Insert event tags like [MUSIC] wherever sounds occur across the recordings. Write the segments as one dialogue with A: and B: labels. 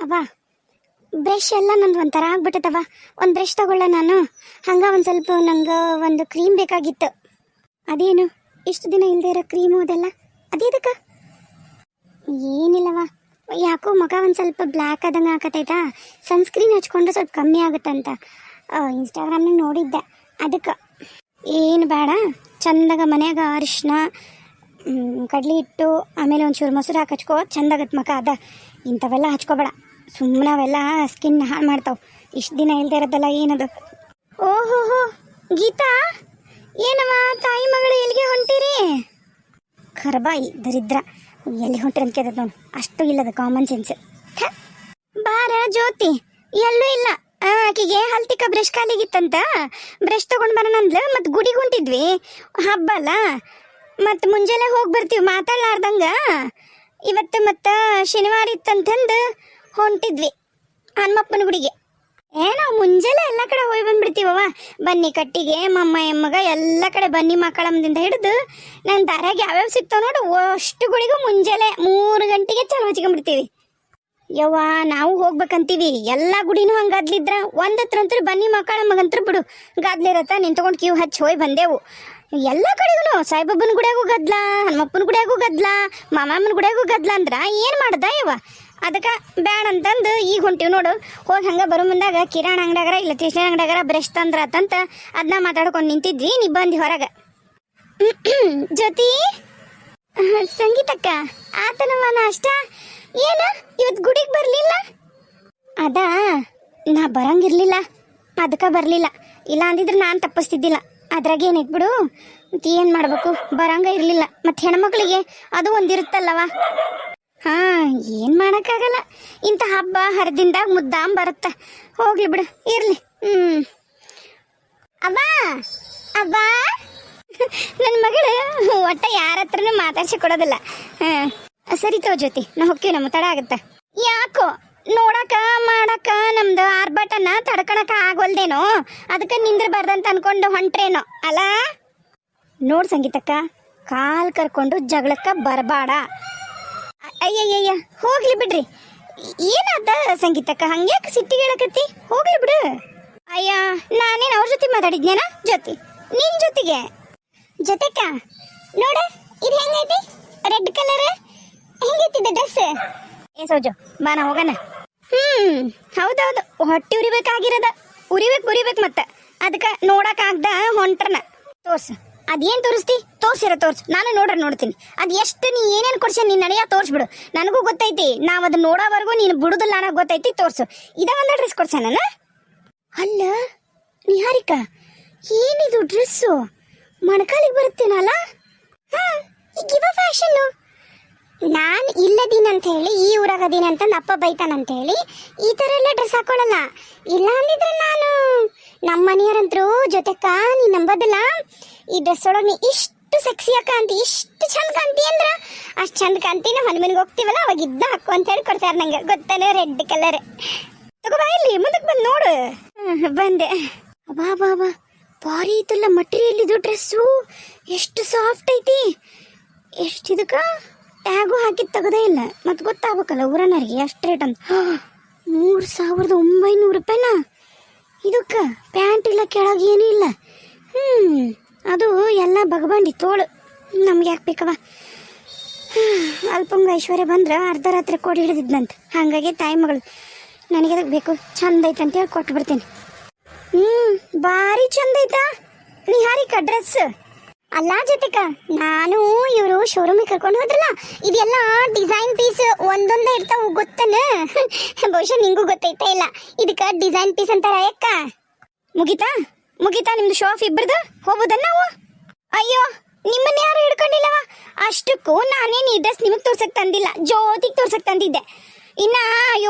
A: ಅವ್ವ, ಬ್ರಷ್ ಎಲ್ಲ ನಂದು ಒಂಥರ ಆಗ್ಬಿಟ್ಟದವ ಒಂದು ಬ್ರಷ್ ತಗೊಳ್ಳ ನಾನು. ಹಂಗ ಒಂದು ಸ್ವಲ್ಪ ನಂಗೆ ಒಂದು ಕ್ರೀಮ್ ಬೇಕಾಗಿತ್ತು. ಅದೇನು? ಇಷ್ಟು ದಿನ ಇಲ್ಲದೆ ಇರೋ ಕ್ರೀಮು ಅದೆಲ್ಲ? ಅದೇದಕ್ಕ? ಏನಿಲ್ಲವ ಯಾಕೋ ಮಗ ಒಂದು ಸ್ವಲ್ಪ ಬ್ಲ್ಯಾಕ್ ಆದಂಗೆ ಆಗತ್ತೈತಾ ಸನ್ಸ್ಕ್ರೀನ್ ಹಚ್ಕೊಂಡ್ರೆ ಸ್ವಲ್ಪ ಕಮ್ಮಿ ಆಗುತ್ತಂತ. ಇನ್ಸ್ಟಾಗ್ರಾಮ್ನಾಗ ನೋಡಿದ್ದೆ. ಅದಕ್ಕೆ. ಏನು ಬೇಡ. ಚಂದಾಗ ಮನೆಯಾಗ ಅರಿಶಿನ ಕಡ್ಲಿ ಹಿಟ್ಟು, ಆಮೇಲೆ ಒಂಚೂರು ಮೊಸರು ಹಾಕಿ ಹಚ್ಕೋ. ಚಂದಾಗತ್ತೆ ಮಕ ಅದ. ಇಂಥವೆಲ್ಲ ಹಚ್ಕೋಬೇಡ. ಸುಮ್ಮನೆ ಅವೆಲ್ಲ ಸ್ಕಿನ್ ಹಾಳು ಮಾಡ್ತಾವೆ. ಇಷ್ಟು ದಿನ ಇಲ್ದೇ ಇರೋದಲ್ಲ ಏನದು? ಓಹೋ ಹೋ ಗೀತಾ? ಏನಮ್ಮ ತಾಯಿ ಮಗಳು ಎಲ್ಲಿಗೆ ಹೊಂಟಿರಿ? ಖರ್ಬಾಯಿ ದರಿದ್ರ. ಎಲ್ಲಿ ಹೊಂಟ್ರಿ ಅಂತ ಕೇಳ್ತದ ನೋಡು. ಅಷ್ಟು ಇಲ್ಲದ ಕಾಮನ್ ಸೆನ್ಸ್ ಬಾರ ಜ್ಯೋತಿ. ಎಲ್ಲೂ ಇಲ್ಲ. ಆಕಿಗೆ ಹಲ್ತಿಕ ಬ್ರಷ್ ಖಾಲಿಗಿತ್ತಂತ. ಬ್ರಷ್ ತಗೊಂಡ್ ಬರೋಣ ಅಂದ್ಲು. ಮತ್ತು ಗುಡಿಗೆ ಹೊಂಟಿದ್ವಿ. ಹಬ್ಬ ಅಲ್ಲ. ಮತ್ ಮುಂಜಾನೆ ಹೋಗಿ ಬರ್ತೀವಿ. ಮಾತಾಡ್ಲಾರ್ದಂಗ. ಇವತ್ತು ಮತ್ತು ಶನಿವಾರ ಇತ್ತಂತಂದು. ಹೊಂಟಿದ್ವಿ. ಹನುಮಪ್ಪನ ಗುಡಿಗೆ. ಏನೋ ಮುಂಜಾನೆ ಎಲ್ಲ ಕಡೆ ಹೋಗಿ ಬಂದ್ಬಿಡ್ತೀವವ ಬನ್ನಿ ಕಟ್ಟಿಗೆ ಮಮ್ಮ ಎಮ್ಮಗ ಎಲ್ಲ ಕಡೆ ಬನ್ನಿ ಮಕ್ಕಳಮ್ಮದಿಂದ ಹಿಡಿದು. ನನ್ನ ದಾರ್ಯಾಗ ಯಾವ್ಯಾವ ಸಿಗ್ತಾವ ನೋಡು. ಅಷ್ಟು ಗುಡಿಗೂ ಮುಂಜಾನೆ ಮೂರು ಗಂಟೆಗೆ ಚಲೋ ಹಚ್ಕೊಂಡ್ಬಿಡ್ತೀವಿ. ಯವ್ವ, ನಾವು ಹೋಗ್ಬೇಕಂತೀವಿ. ಎಲ್ಲ ಗುಡಿನೂ ಹಂಗೆ ಗದ್ಲಿದ್ರ ಒಂದ್ ಹತ್ರ ಅಂತೂ ಬನ್ನಿ ಮಕ್ಕಳಮ್ಮಗಂತ್ರ ಬಿಡು. ಗದ್ಲಿರತ್ತ ನಿಂತ್ಕೊಂಡು ಕ್ಯೂ ಹಚ್ಚಿ ಹೋಗಿ ಬಂದೆವು. ಎಲ್ಲ ಕಡೆಗೂ ಸಾಯಿಬಾಬನ ಗುಡಿಯಾಗೂ ಗದ್ಲ, ಹನುಮಪ್ಪನ ಗುಡಿಯಾಗೂ ಗದ್ಲ, ಮಾಮಮ್ಮನ ಗುಡಿಯಾಗೂ ಗದ್ಲ ಅಂದ್ರ ಏನು ಮಾಡ್ದ ಯವ್ವ? ಅದಕ್ಕೆ ಬ್ಯಾಡ ಅಂತಂದು ಈಗ ಹೊಂಟಿವಿ ನೋಡು. ಹೋಗಿ ಹಂಗೆ ಬರೋ ಮುಂದಾಗ ಕಿರಾಣ ಅಂಗಡಿಯಾಗರ ಇಲ್ಲ ಟೇಷನ್ ಅಂಗಡಿಯಾಗರ ಬ್ರಷ್ ತಂದ್ರ ಅಂತಂತ ಅದನ್ನ ಮಾತಾಡ್ಕೊಂಡು ನಿಂತಿದ್ವಿ, ನೀ ಬಂದು ಹೊರಗೆ. [CLEARS THROAT] ಜ್ಯೋತಿ? ಸಂಗೀತಕ್ಕ ಆತನಮ್ಮ ಅಷ್ಟ? ಏನ? ಇವತ್ತು ಗುಡಿಗೆ ಬರಲಿಲ್ಲ? ಅದ? ನಾ ಬರಂಗಿರ್ಲಿಲ್ಲ. ಅದಕ್ಕೆ ಬರಲಿಲ್ಲ. ಇಲ್ಲ ಅಂದಿದ್ರೆ ನಾನು ತಪ್ಪಿಸ್ತಿದ್ದಿಲ್ಲ. ಅದ್ರಾಗ ಏನೈತ್ ಬಿಡು? ಮತ್ತೆ ಏನು ಮಾಡಬೇಕು? ಬರಂಗ ಇರಲಿಲ್ಲ. ಮತ್ತು ಹೆಣ್ಮಕ್ಳಿಗೆ ಅದು ಒಂದಿರುತ್ತಲ್ಲವ? ಹಾ, ಏನು ಮಾಡೋಕ್ಕಾಗಲ್ಲ. ಇಂಥ ಹಬ್ಬ ಹರಿದಿಂದಾಗ ಮುದ್ದಾಂ ಬರುತ್ತೆ. ಹೋಗ್ಲಿ ಬಿಡು, ಇರಲಿ. ಹ್ಞೂ ಅಬ್ಬಾ ಅಬ್ಬಾ ನನ್ನ ಮಗಳು, ಒಟ್ಟ ಯಾರ ಹತ್ರನು ಮಾತಾಡ್ಸಿ ಕೊಡೋದಿಲ್ಲ. ಹಾಂ, ಸರಿ ತೋ ಜ್ಯೋತಿ, ನಾ ಹೋಗ್ತೀವಿ, ನಮ್ಮ ತಡ ಆಗುತ್ತೆ. ಯಾಕೋ, ನೋಡಕ, ಮಾಡಕ ನಮ್ದು ಆರ್ಭಟನ ತಡ್ಕೊಳಕ ಆಗೋಲ್ದೇನೋ, ಅದಕ್ಕೆ ನಿಂದ್ರಬಾರ್ದಂತ ಅನ್ಕೊಂಡು ಹೊಂಟ್ರೇನೋ ಅಲ್ಲ ನೋಡ್ ಸಂಗೀತಕ್ಕ, ಕಾಲ್ ಕರ್ಕೊಂಡು ಜಗಳಕ್ಕ ಬರಬೇಡ. ಅಯ್ಯಯ್ಯಯ್ಯ, ಹೋಗ್ಲಿ ಬಿಡ್ರಿ. ಏನಾದ ಸಂಗೀತಕ್ಕ? ಹಂಗ್ಯಾಕೆ ಸಿಟ್ಟಿಗೆ ಹೇಳಕತ್ತಿ? ಹೋಗ್ಲಿ ಬಿಡು. ಅಯ್ಯ, ನಾನೇನು ಅವ್ರ ಜೊತೆ ಮಾತಾಡಿದ್ನೇನ? ಜೊತೆ ನಿನ್ ಜೊತೆಗೆ. ಜೊತೆಕ್ಕ? ನೋಡ, ಇದು ಹೆಂಗೈತಿ? Red colour? ಹೆಂಗೈತಿದೆ ಡ್ರೆಸ್? ಏ ಸೋಜು ಬಾನ ಹೋಗಣ. ಹ್ಮ್, ಹೌದೌದು. ಹೊಟ್ಟೆ ಉರಿಬೇಕಾಗಿರದ. ಉರಿಬೇಕು ಉರಿಬೇಕು ಮತ್ತೆ. ಅದಕ್ಕೆ ನೋಡಕ್ಕಾಗ್ದ ಹೊಂಟ್ರನ. ತೋರ್ಸು. ಅದೇನ್ ತೋರಿಸ್ತಿ? ತೋರ್ಸಿರ ತೋರ್ಸು. ನಾನು ನೋಡ್ರ ನೋಡ್ತೀನಿ. ಅದು ಎಷ್ಟು ನೀ ಏನೇನು ಕೊಡ್ಸ ನೀನ್ ನಡೆಯ ತೋರ್ಸ್ಬಿಡು. ನನಗೂ ಗೊತ್ತೈತಿ. ನಾವ್ ಅದನ್ನ ನೋಡೋವರೆಗೂ ನೀನು ಬಿಡುದಿಲ್ಲ ಅನ್ನೋ ಗೊತ್ತೈತಿ, ತೋರ್ಸು. ಇದ ಒಂದ ಡ್ರೆಸ್ ಕೊಡ್ಸ ನಾನು? ಅಲ್ಲ, ನಿಹಾರಿಕಾ, ಏನಿದು ಡ್ರೆಸ್ಸು ಮಣಕಾಲಿಗೆ ಬರುತ್ತೇನಲ್ಲ? ಹಾಂ ಈಗ ಇವ ಫ್ಯಾಷನ್ನು ನಾನು ಅಂತ ಹೇಳಿ ಈ ಊರಾಗ ಅದೀನಿ ಅಂತ ಅಪ್ಪ ಬೈತಾನಂತ ಹೇಳಿ ಈ ಥರ ಎಲ್ಲ ಡ್ರೆಸ್ ಹಾಕೊಳ್ಳಲ್ಲ. ಇಲ್ಲ ಅಂದಿದ್ರೆ ನಾನು ನಮ್ಮ ಮನೆಯವರಂತರೂ ಜೊತೆಕ ನೀ ನಂಬೋದಿಲ್ಲ. ಈ ಡ್ರೆಸ್ ಒಳಗೆ ನೀ ಇಷ್ಟು ಸೆಕ್ಸಿ ಕಾಂತಿ ಇಷ್ಟು ಚಂದ ಕಾಂತಿ ಅಂದ್ರ ಅಷ್ಟು ಚಂದ ಕಾಂತಿ ಮನೆ ಹನುಮನಿಗೆ ಹೋಗ್ತೀವಲ್ಲ, ಅವಾಗ ಇದ್ದ ಹಾಕು ಅಂತ ಹೇಳಿ ಕೊಡ್ತಾರೆ ನಂಗೆ. ಗೊತ್ತಾನೆ ರೆಡ್ ಕಲರ್ ತಗೋ ಬಾ ಇಲ್ಲಿ ಮುಂದಕ್ಕೆ ಬಂದು ನೋಡು. ಬಂದೆ. ಬಾ ಬಾ ಬಾ. ಭಾರಿ ಐತಲ್ಲ ಮಟೀರಿಯಲ್ ಇದು ಡ್ರೆಸ್ಸು ಎಷ್ಟು ಸಾಫ್ಟ್ ಐತಿ. ಎಷ್ಟು ಟ್ಯಾಗು ಹಾಕಿ ತೆಗದೇ ಇಲ್ಲ. ಮತ್ತೆ ಗೊತ್ತಾಗಬೇಕಲ್ಲ ಊರನರಿಗೆ ಎಷ್ಟು ರೇಟ್ ಅಂತ. ಮೂರು ಸಾವಿರದ ಒಂಬೈನೂರು ರೂಪಾಯಿನಾ? ಇದಕ್ಕ ಪ್ಯಾಂಟ್ ಇಲ್ಲ, ಕೆಳಗೆ ಏನೂ ಇಲ್ಲ. ಹ್ಞೂ ಅದು ಎಲ್ಲ ಬಗಬಂಡಿ ತೋಳು. ನಮ್ಗೆ ಯಾಕೆ ಬೇಕವ ಅಲ್ಪಂಗ ಐಶ್ವರ್ಯ ಬಂದ್ರೆ ಅರ್ಧ ರಾತ್ರಿ ಕೊಡಿ ಹಿಡಿದಿದ್ನಂತ. ಹಾಗಾಗಿ ತಾಯಿ ಮಗಳು ನನಗೆ ಅದಕ್ಕೆ ಬೇಕು. ಚಂದ ಐತೆ ಅಂತೇಳಿ ಕೊಟ್ಟು ಬಿಡ್ತೀನಿ ಹ್ಞೂ ಭಾರಿ ಚಂದ ಐತಾ? ಹಾರಿಕ ಡ್ರೆಸ್ ಅಲ್ಲ ಜೊತೆಕ, ನಾನು ಇವರು ಶೋರೂಮಿಗೆ ಕರ್ಕೊಂಡು ಹೋದ್ರಲ್ಲ, ಇದೆಲ್ಲ ಡಿಸೈನ್ ಪೀಸ್ ಒಂದೊಂದೇ ಇರ್ತಾವ, ಗೊತ್ತನ? ಬಹುಶಃ ನಿಂಗೂ ಗೊತ್ತೈತ ಇಲ್ಲ. ಇದಕ್ಕ ಡಿಸೈನ್ ಪೀಸ್ ಅಂತಾರ ಯಾಕ ಮುಗಿತಾ? ಮುಗಿತಾ ನಿಮ್ದು ಶೋ ಆಫ್ ಇಬ್ಬರದು ಹೋಗ್ಬೋದನ್ನ ನಾವು? ಅಯ್ಯೋ, ನಿಮ್ಮನ್ನ ಯಾರು ಹಿಡ್ಕೊಂಡಿಲ್ಲವ? ಅಷ್ಟಕ್ಕೂ ನಾನೇನು ಈ ಡ್ರೆಸ್ ನಿಮಗೆ ತೋರ್ಸಕ್ ತಂದಿಲ್ಲ, ಜ್ಯೋತಿಗೆ ತೋರ್ಸಕ್ ತಂದಿದ್ದೆ. ಇನ್ನ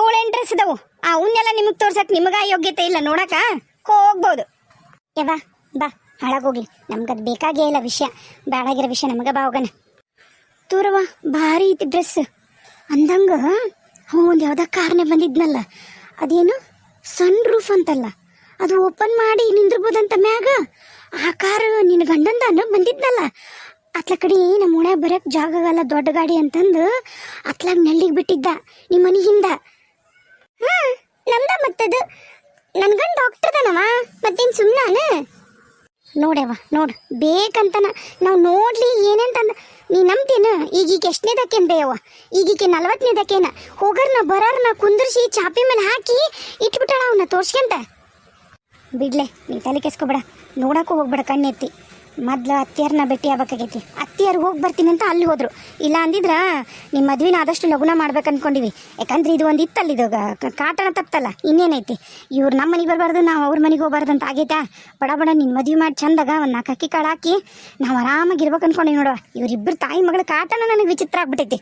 A: ಏಳೆಂಟು ಡ್ರೆಸ್ ಅದಾವು, ಅವನ್ನೆಲ್ಲ ನಿಮಗೆ ತೋರ್ಸಕ್ ನಿಮಗ ಯೋಗ್ಯತೆ ಇಲ್ಲ ನೋಡಕ ಹೋಗ್ಬೋದು. ಯವಾ ಬಾ. ಹಾಳಾಗೋಗ್ಲಿ ನಮ್ಗದು ಬೇಕಾಗೇ ಇಲ್ಲ ವಿಷಯ. ಬೇಡಾಗಿರೋ ವಿಷಯ ನಮಗೆ ಬಾವಗನ ತೂರವ ಭಾರಿ ಐತಿ ಡ್ರೆಸ್ ಅಂದಂಗ, ಹ್ಞೂ, ಒಂದು ಯಾವುದೋ ಕಾರ್ನೆ ಬಂದಿದ್ನಲ್ಲ. ಅದೇನು? ಸನ್ ರೂಫ್ ಅಂತಲ್ಲ. ಅದು ಓಪನ್ ಮಾಡಿ ನಿಂದಿರ್ಬೋದಂತ ಮ್ಯಾಗ? ಆ ಕಾರು ನಿನ್ನ ಗಂಡಂದಾನು ಬಂದಿದ್ನಲ್ಲ. ಅತ್ಲ ಕಡೆ ನಮ್ಮ ಓಣ್ಯಾಗ ಬರಕ್ ಜಾಗ ಆಗಲ್ಲ, ದೊಡ್ಡ ಗಾಡಿ ಅಂತಂದು ಅತ್ಲಾಗ ನೆಲ್ಲಿಗೆ ಬಿಟ್ಟಿದ್ದ ನಿಮ್ಮ ಮನೆ ಹಿಂದ. ಮತ್ತದು. ನನ್ಗಂಡ್ ಡಾಕ್ಟರ್ ಅದಾನವ ಮತ್ತೇನು ಸುಮ್ಮನಾನ ನೋಡ್ಯವ ನೋಡು. ಬೇಕಂತನ ನಾವು ನೋಡ್ಲಿ ಏನೇಂತಂದ ನೀ ನಂಬ್ತೇನ? ಈಗೀಗ ಈಗ ಬೇಯವ್ವ? ಈಗೀಕೆ ನಲವತ್ತನೇದಕ್ಕೇನ ಹೋಗರ್ನ, ಬರಾರ್ನ ಕುಂದ್ರಿಸಿ ಚಾಪಿ ಮೇಲೆ ಹಾಕಿ ಇಟ್ಬಿಟ್ಟಾಳ ಅವನ್ನ ತೋರ್ಸ್ಕೊಂತ? ಬಿಡ್ಲೆ, ನೀ ತಲೆ ಕೆಸ್ಕೊಬೇಡ. ನೋಡಕ್ಕೂ ಹೋಗ್ಬೇಡ ಕಣ್ಣೆತ್ತಿ. ಮೊದ್ಲು ಅತ್ತಿಯರ್ನ ಭೇಟಿ ಆಗ್ಬೇಕಾಗೈತಿ. ಅತ್ತಿಯರ್ ಹೋಗಿ ಬರ್ತೀನಿ ಅಂತ ಅಲ್ಲಿ ಹೋದ್ರು. ಇಲ್ಲ ಅಂದಿದ್ರ ನಿಮ್ಮ ಮದ್ವಿನ ಆದಷ್ಟು ಲಗುನ ಮಾಡ್ಬೇಕು ಅನ್ಕೊಂಡಿವಿ ಯಾಕಂದ್ರೆ ಇದು ಒಂದು ಇತ್ತಲ್ಲ, ಇದು ಕಾಟನ ತಪ್ಪಲ್ಲ ಇನ್ನೇನೈತಿ? ಇವ್ರು ನಮ್ಮ ಮನೆಗೆ ಬರಬಾರ್ದು, ನಾವು ಅವ್ರ ಮನೆಗೆ ಹೋಗ್ಬಾರ್ದು ಅಂತ ಆಗೈತಾ? ಬಡ ಬಡ ನಿನ್ನ ಮದ್ವೆ ಮಾಡಿ ಚಂದಾಗ ಒಂದು ನಾಲ್ಕು ಅಕ್ಕಿ ಕಾಳು ಹಾಕಿ, ನಾವು ಆರಾಮಾಗಿ ಇರ್ಬೇಕು ಅನ್ಕೊಂಡಿ ನೋಡುವ. ಇವರಿಬ್ಬರು ತಾಯಿ ಮಗಳ ಕಾಟನ ನನಗೆ ವಿಚಿತ್ರ ಆಗ್ಬಿಟ್ಟೈತಿ.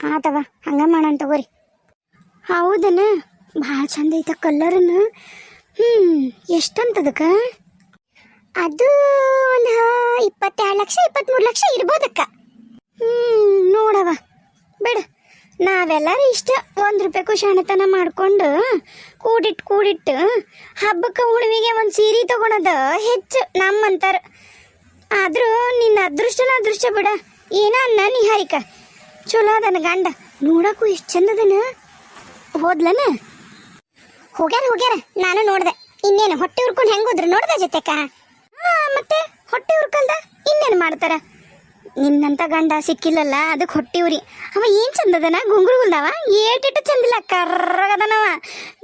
A: ಆತವ ಹಂಗ ಮಾಡೋಣ ತಗೋರಿ. ಹೌದನ? ಭಾಳ ಚಂದ ಐತ ಕಲ್ಲರನ್ನು ಹ್ಮ್, ಎಷ್ಟಂತದಕ್ಕ? ಅದು ಒಂದು ಇಪ್ಪತ್ತೆರಡು ಲಕ್ಷ ಇಪ್ಪತ್ತ್ಮೂರು ಲಕ್ಷ ಇರ್ಬೋದಕ್ಕ. ಹ್ಮ್ ನೋಡವ ಬೇಡ. ನಾವೆಲ್ಲರೂ ಇಷ್ಟ ಒಂದು ರೂಪಾಯಿ ಶಾಣತನ ಮಾಡ್ಕೊಂಡು ಕೂಡಿಟ್ಟು ಕೂಡಿಟ್ಟು ಹಬ್ಬಕ್ಕೆ ಹುಣ್ಣಿಮೆಗೆ ಒಂದು ಸೀರೆ ತೊಗೊಳೋದು ಹೆಚ್ಚು ನಮ್ಮಂತಾರೆ. ಆದರೂ ನಿನ್ನ ಅದೃಷ್ಟನ ಅದೃಷ್ಟ ಬಿಡ. ಏನ ಅನ್ನ ನಿಹಾರಿಕ. ಚಲೋ ಅದನ ಗಂಡ. ನೋಡಕ್ಕೂ ಎಷ್ಟು ಚಂದದನ. ಹೋದ್ಲನ? ಹೋಗ್ಯಾರ ಹೋಗ್ಯಾರ. ನಾನು ನೋಡ್ದೆ. ಇನ್ನೇನು ಹೊಟ್ಟೆ ಉರ್ಕೊಂಡು ಹೆಂಗೋದ್ರು ನೋಡ್ದೆ ಜೊತೆಕ? ಮತ್ತೆ ಹೊಟ್ಟೆ ಉರ್ಕಲ್ದ ಇನ್ನೇನು ಮಾಡ್ತಾರ? ನಿನ್ನಂತ ಗಂಡ ಸಿಕ್ಕಿಲ್ಲಲ್ಲ ಅದಕ್ಕೆ ಹೊಟ್ಟೆ ಉರಿ. ಅವ ಏನ್ ಚಂದದನ? ಗುಂಗುರುಗುಲ್ದವ? ಏಟಿಟ್ಟು ಚಂದಿಲ್ಲ, ಕರ್ರಗದನವ.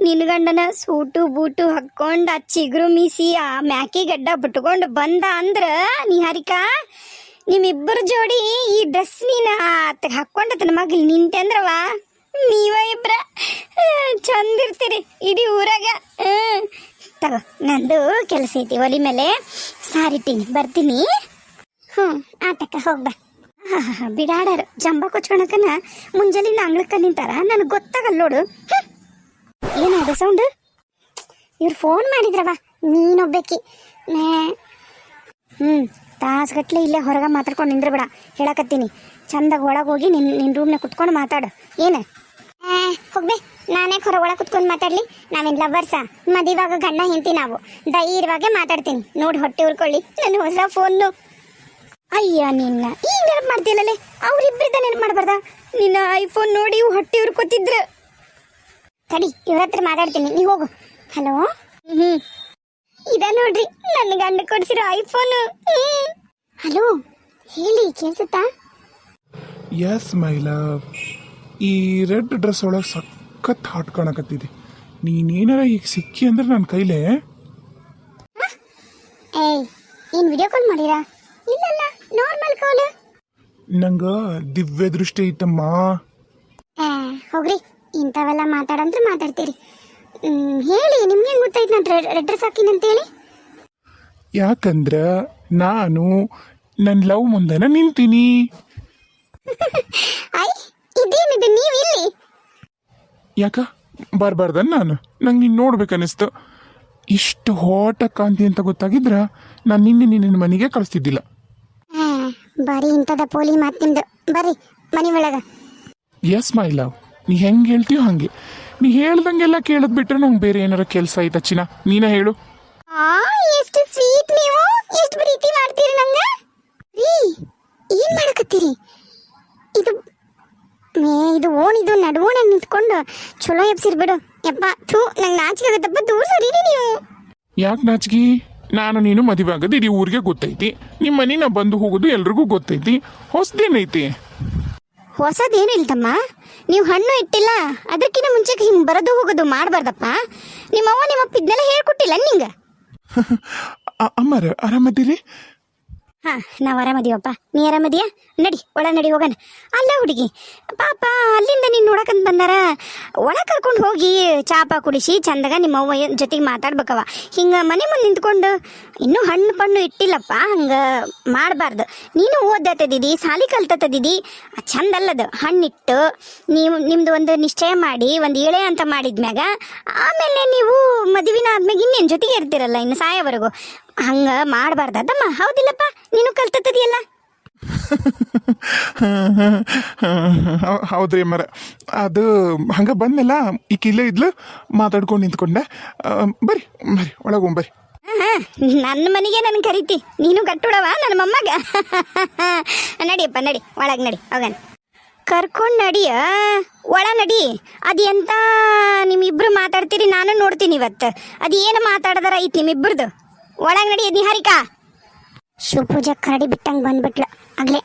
A: ನಿನ್ನ ಗಂಡನ ಸೂಟು ಬೂಟು ಹಾಕ್ಕೊಂಡು ಆ ಚಿಗುರು ಮೀಸಿ, ಆ ಮ್ಯಾಕಿ ಗಡ್ಡ ಬಿಟ್ಕೊಂಡು ಬಂದ ಅಂದ್ರ ನಿಹಾರಿಕಾ ನಿಮ್ಮಿಬ್ಬರ ಜೋಡಿ ಈ ಡ್ರೆಸ್ ನೀನ ಹಾಕೊಂಡ ತನ್ನ ಮಗ ನಿಂತೆ ನೀವ ಇಬ್ರ ಚಂದಿರ್ತೀರಿ, ಇಡೀ ಊರಾಗ. ತಗೋ, ನಂದು ಕೆಲಸ ಐತಿ, ಒಲಿ ಮೇಲೆ ಸಾರಿಟ್ಟಿನಿ ಬರ್ತೀನಿ. ಹ್ಞೂ ಆತಕ್ಕ ಹೋಗ್ಬಾ ಬಿಡಾಡರು, ಜಂಬ ಕೊಚ್ಕೊಳಕನ ಮುಂಜಾನೆ ಅಂಗ್ಳಕ್ಕ ನಿಂತಾರ, ನನಗೆ ಗೊತ್ತಾಗಲ್ಲ ನೋಡು. ಏನದು ಸೌಂಡ್ ಇವ್ರು ಫೋನ್ ಮಾಡಿದ್ರವ, ನೀನೊಬ್ಬಾಕಿ. ನೇ. ಹ್ಞೂ ತಾಸ್ಗಟ್ಲೆ ಇಲ್ಲೇ ಹೊರಗೆ ಮಾತಾಡ್ಕೊಂಡು ನಿಂದ್ರಬೇಡ, ಹೇಳಕತ್ತೀನಿ. ಚಂದಾಗ ಒಳಗೆ ಹೋಗಿ ನಿನ್ನ ನಿನ್ನ ರೂಮ್ನ ಕುತ್ಕೊಂಡು ಮಾತಾಡು. ಏನು? ಹೋಗ್ಬೇ ನಾನೇ ಹೊರ ಒಳಗೆ ಕುತ್ಕೊಂಡು ಮಾತಾಡ್ಲಿ. ನಾವೇನು ಲವರ್ಸ? ಮದಿವಾಗ ಗಂಡ ಹಿಂತಿ ನಾವು. ಧೈರ್ಯವಾಗೆ ಮಾತಾಡ್ತೀನಿ. ನೋಡಿ ಹೊಟ್ಟೆ ಉರ್ಕೊಳ್ಳಿ. ನನ್ನ ಹೊಸ ಫೋನು ಅಯ್ಯ ನಿನ್ನ. ಈ ನೆನಪು ಮಾಡ್ತೀಯಲ್ಲೇ ಅವ್ರಿಬ್ರಿದ್ದ ನೆನಪು ಮಾಡಬಾರ್ದ? ನಿನ್ನ ಐಫೋನ್ ನೋಡಿ ಹೊಟ್ಟೆ ಉರ್ಕೊತಿದ್ರು. ತಡಿ, ಇವ್ರ ಹತ್ರ ಮಾತಾಡ್ತೀನಿ. ನೀವು ಹೋಗು. ಹಲೋ? ಹ್ಞೂ ಇದ ನೋಡ್ರಿ. ನನ್ನ ಗಂಡ ಕೊಡ್ಸಿರೋ ಐಫೋನು. ಹಲೋ? ಹೇಳಿ, ಕೇಳಿಸುತ್ತಾ?
B: ಎಸ್ ಮೈ ಲವ್ ಈ ರೆಡ್ ಡ್ರೆಸ್ ಒಳಗೆ ಸಖತ್ ಹಾಟ್ ಕಾಣಕತ್ತಿದೆ. ನೀನೇನಾರ ಈಗ ಸಿಕ್ಕಿ ಅಂದ್ರೆ ನನ್ನ ಕೈಲೇ?
A: ಏಯ್ ಏನ್ ವಿಡಿಯೋ ಕಾಲ್ ಮಾಡಿರಾ ಇಲ್ಲಲ್ಲ ನಾರ್ಮಲ್ ಕಾಲ್
B: ನಂಗೆ ದಿವ್ಯ ದೃಷ್ಟಿ ಐತಮ್ಮ.
A: ಹೋಗ್ರಿ. ಇಂಥವೆಲ್ಲ ಮಾತಾಡಂದ್ರೆ ಮಾತಾಡ್ತೀರಿ. ಹ್ಮ್, ಹೇಳಿ ನಿಮ್ಗೆ ಹೆಂಗ್ ಗೊತ್ತಾಯ್ತು ನಾನು ರೆಡ್ ಡ್ರೆಸ್ ಹಾಕಿನಂತ ಹೇಳಿ?
B: ಯಾಕಂದ್ರ ನಾನು ನನ್ನ ಲವ್ ಮುಂದನ ನಿಂತೀನಿ. [LAUGHS]
A: ಐ ಇದೇನಿದೆ ನೀವು ಇಲ್ಲಿ
B: ಯಾಕ? ಬರಬಾರ್ದನ್ ನಾನು. ನಂಗೆ ನೀನು ನೋಡ್ಬೇಕನ್ನಿಸ್ತು. ಇಷ್ಟು ಹೋಟ ಕಾಂತಿ ಅಂತ ಗೊತ್ತಾಗಿದ್ರ ನಾನು ನಿನ್ನೆ ನಿನ್ನ ಮನೆಗೆ ಕಳಿಸ್ತಿದ್ದಿಲ್ಲ.
A: ಬರಿ ಬರೀ ಇಂಥದ ಪೋಲಿ ಮಾತು ನಿಮ್ದು. ಬರಿ ಮನೆ ಒಳಗ.
B: ಎಸ್ ಮೈ ಲವ್ ನೀ ಹೆಂಗೆ ಹೇಳ್ತೀಯೋ ಹಂಗೆ. ನೀ ಹೇಳ್ದಂಗೆಲ್ಲ ಕೇಳದ್ ಬಿಟ್ರೆ ನಂಗೆ ಬೇರೆ ಏನಾರ ಕೆಲಸ ಐತ ಚಿನ್ನ? ನೀನ ಹೇಳು.
A: ಆ ಎಷ್ಟು ಸ್ವೀಟ್ ನೀವು. ಎಷ್ಟು ಪ್ರೀತಿ ಮಾಡ್ತೀರಿ ನಂಗೆ? ರೀ ಏನ್ ಮಾಡಕತ್ತೀರಿ? ಮೇ ಇದು ಓನ್ ಇದು ನಡುವಣೆ ನಿಂತ್ಕೊಂಡು ಚಲೋ ಎಬ್ಸಿರ್ ಬಿಡು. ಯಪ್ಪ ಥೂ ನಂಗೆ ನಾಚಿಕೆ ಆಗುತ್ತಪ್ಪ ದೂರ ಸರೀರಿ ನೀವು.
B: ಯಾಕೆ ನಾಚಿಕೆ? ನಾನು ನೀನು ಮದುವೆ ಆಗೋದು ಇಡೀ ಊರಿಗೆ ಗೊತ್ತೈತಿ. ನಿಮ್ಮ ಮನೆ ನಾ ಬಂದು ಹೋಗೋದು ಎಲ್ರಿಗೂ ಗೊತ್ತೈತಿ. ಹೊಸದೇನೈತಿ?
A: ಹೊಸದೇನು ಇಲ್ತಮ್ಮ. ನೀವು ಹಣ್ಣು ಇಟ್ಟಿಲ್ಲ ಅದಕ್ಕಿಂತ ಮುಂಚೆ ಹಿಂಗೆ ಬರೋದು ಹೋಗೋದು ಮಾಡಬಾರ್ದಪ್ಪ. ನಿಮ್ಮವ್ವ ನಿಮ್ಮಪ್ಪ ಇದನ್ನೆಲ್ಲ ಹೇಳ್ಕೊಟ್ಟಿಲ್ಲ ನಿಂಗೆ? [LAUGHS]
B: ಅಮ್ಮ ಅಮ್ಮರ ಆರಾಮದಿರಿ?
A: ಹಾ, ನಾವು ಆರಾಮದೀವಪ್ಪ. ನೀ ಆರಾಮದಿಯಾ? ನಡಿ, ಒಳ ನಡಿ, ಹೋಗೋಣ. ಅಲ್ಲ ಹುಡುಗಿ, ಪಾಪ, ಅಲ್ಲಿಂದ ನೀನು ನೋಡಕಂತ ಬಂದಾರ? ಒಳ ಕರ್ಕೊಂಡು ಹೋಗಿ ಚಾಪ ಕುಡಿಸಿ ಚಂದಾಗ ನಿಮ್ಮ ಅವ್ವ ಜೊತೆಗೆ ಮಾತಾಡ್ಬೇಕವ. ಹಿಂಗೆ ಮನೆ ಮುಂದೆ ನಿಂತ್ಕೊಂಡು ಇನ್ನೂ ಹಣ್ಣು ಪಣ್ಣು ಇಟ್ಟಿಲ್ಲಪ್ಪ, ಹಂಗೆ ಮಾಡಬಾರ್ದು. ನೀನು ಓದತ್ತದಿದಿ ಸಾಲಿ ಚಂದ ಅಲ್ಲದು, ಹಣ್ಣಿಟ್ಟು ನೀವು, ನಿಮ್ದು ಒಂದು ನಿಶ್ಚಯ ಮಾಡಿ, ಒಂದು ಏಳೆ ಅಂತ ಮಾಡಿದ್ಮ್ಯಾಗ, ಆಮೇಲೆ ನೀವು ಮದುವಿನ ಆದ್ಮ್ಯಾಗ ಇನ್ನೇನು ಜೊತೆಗೆ ಇರ್ತಿರಲ್ಲ ಇನ್ನು ಸಾಯೋವರೆಗೂ ಹಂಗ ಮಾಡಬಾರ್ದಮ್ಮ ಹೌದಿಲ್ಲಪ್ಪ ನೀನು ಕಲ್ತದಿಯಲ್ಲ
B: ಹೌ- [LAUGHS] ಹೌದ್ರಿ ಅಮ್ಮರ. ಅದು ಹಂಗ ಬಂದಲ್ಲ ಈಕ ಇಲ್ಲೇ ಇದ್ಲು ಮಾತಾಡ್ಕೊಂಡು ನಿಂತ್ಕೊಂಡೆ. ಬರಿ ಬರ್ರಿ ಬರ್ರಿ ಒಳಗೆ ಬರ್ರಿ.
A: ನನ್ನ ಮನೆಗೆ ನಾನು ಕರಿತಿ. ನೀನು ಕಟ್ಟುಡವ ನನ್ನ ಮೊಮ್ಮಗ? [LAUGHS] ನಡಿಯಪ್ಪ ನಡಿ ಒಳಗೆ ನಡಿ ಹೋಗಣ. ಕರ್ಕೊಂಡು ನಡಿಯ ಒಳ ನಡಿ. ಅದು ಎಂತ ನಿಮ್ಮಿಬ್ರು ಮಾತಾಡ್ತೀರಿ ನಾನು ನೋಡ್ತೀನಿ ಇವತ್ತು. ಅದು ಏನು ಮಾತಾಡದಾರ ಐತಿ ನಿಮ್ಮಿಬ್ರದ್ದು ಒಳಗೆ ನಡಿ ನಿಹಾರಿಕಾ. ಶಿವಪೂಜೆ ಕರಡಿ ಬಿಟ್ಟಂಗೆ ಬಂದ್ಬಿಟ್ಲು ಆಗಲೇ.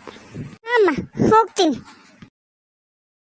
A: ಅಮ್ಮ ಹೋಗ್ತೀನಿ.